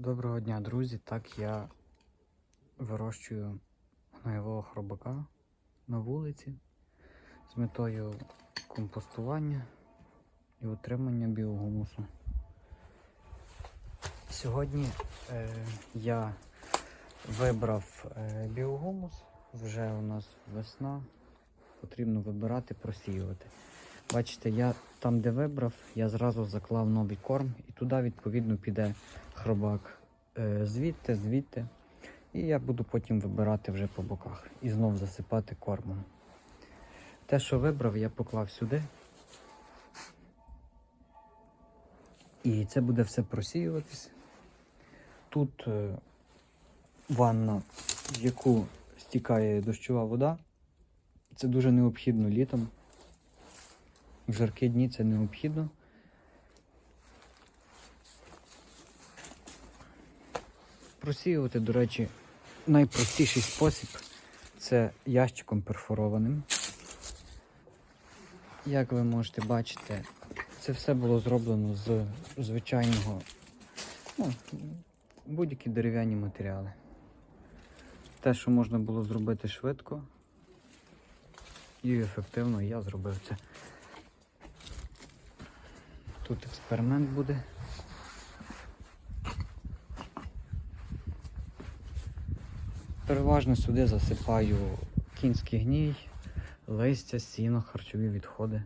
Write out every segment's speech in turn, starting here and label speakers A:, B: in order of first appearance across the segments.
A: Доброго дня, друзі! Так я вирощую гноєвого хробака на вулиці з метою компостування і утримання біогумусу. Сьогодні е, я вибрав е, біогумус, вже у нас весна, потрібно вибирати, просіювати. Бачите, я там, де вибрав, я зразу заклав новий корм і туди відповідно піде хробак звідти, звідти. І я буду потім вибирати вже по боках і знов засипати кормом. Те, що вибрав, я поклав сюди. І це буде все просіюватись. Тут е, ванна, в яку стікає дощова вода. Це дуже необхідно літом. В жаркі дні це необхідно. Просіювати, до речі, найпростіший спосіб це ящиком перфорованим. Як ви можете бачити, це все було зроблено з звичайного, ну, будь-які дерев'яні матеріали. Те, що можна було зробити швидко і ефективно, я зробив це. Тут експеримент буде. Переважно сюди засипаю кінський гній, листя, сіно, харчові відходи.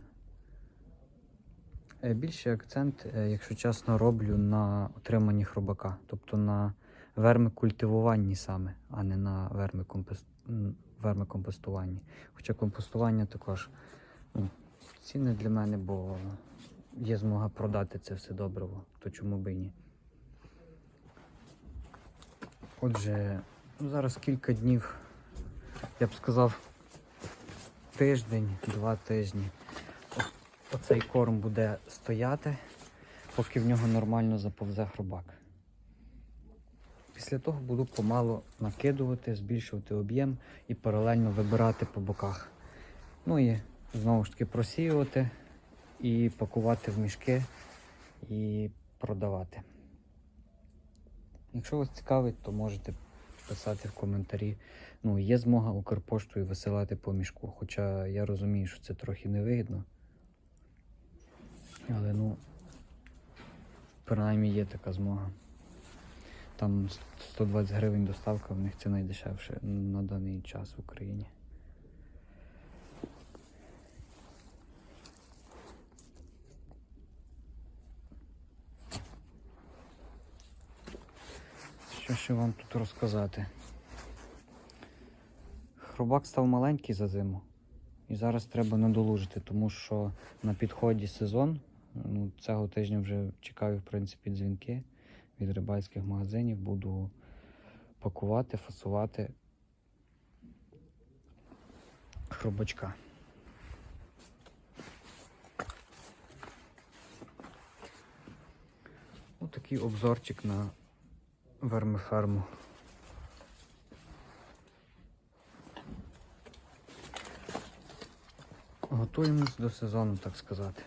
A: Е, Більший акцент, е, якщо чесно, роблю на отриманні хробака, тобто на вермикультивуванні саме, а не на вермикомпост... вермикомпостуванні. Хоча компостування також ну, цінне для мене, бо є змога продати це все добриво, то чому би і ні. Отже, зараз кілька днів, я б сказав, тиждень, два тижні. Оцей корм буде стояти, поки в нього нормально заповзе хробак. Після того буду помалу накидувати, збільшувати об'єм і паралельно вибирати по боках. Ну і знову ж таки просіювати і пакувати в мішки і продавати. Якщо вас цікавить, то можете писати в коментарі. Ну, є змога Укрпоштою висилати по мішку. Хоча я розумію, що це трохи невигідно. Але ну, принаймні є така змога. Там 120 гривень доставка, в них це найдешевше на даний час в Україні. Що ще вам тут розказати? Хробак став маленький за зиму. І зараз треба надолужити, тому що на підході сезон. Ну, цього тижня вже чекаю, в принципі, дзвінки від рибальських магазинів. Буду пакувати, фасувати хробачка. Ось такий обзорчик на вермиферму. Готуємось до сезону, так сказати.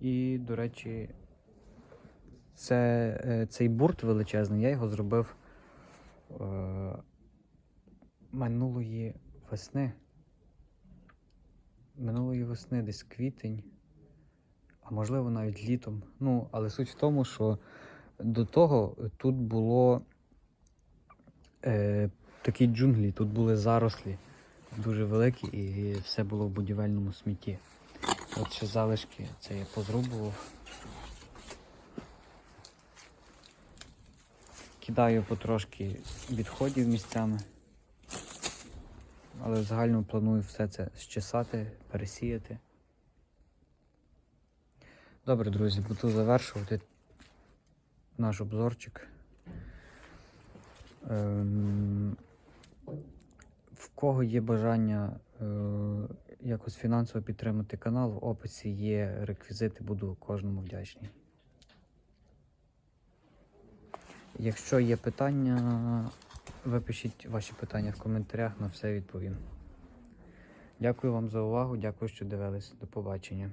A: І, до речі, це, е, цей бурт величезний, я його зробив е, минулої весни. Минулої весни, десь квітень, а можливо навіть літом. Ну, але суть в тому, що до того тут було е, такі джунглі, тут були зарослі дуже великі і все було в будівельному смітті. От ще залишки це я позрубував. Кидаю потрошки відходів місцями. Але в загальному планую все це щесати, пересіяти. Добре, друзі, буду завершувати наш обзорчик. Ем, В кого є бажання е, якось фінансово підтримати канал, в описі є реквізити, буду кожному вдячний. Якщо є питання, ви пишіть ваші питання в коментарях, на все відповім. Дякую вам за увагу, дякую, що дивились. До побачення.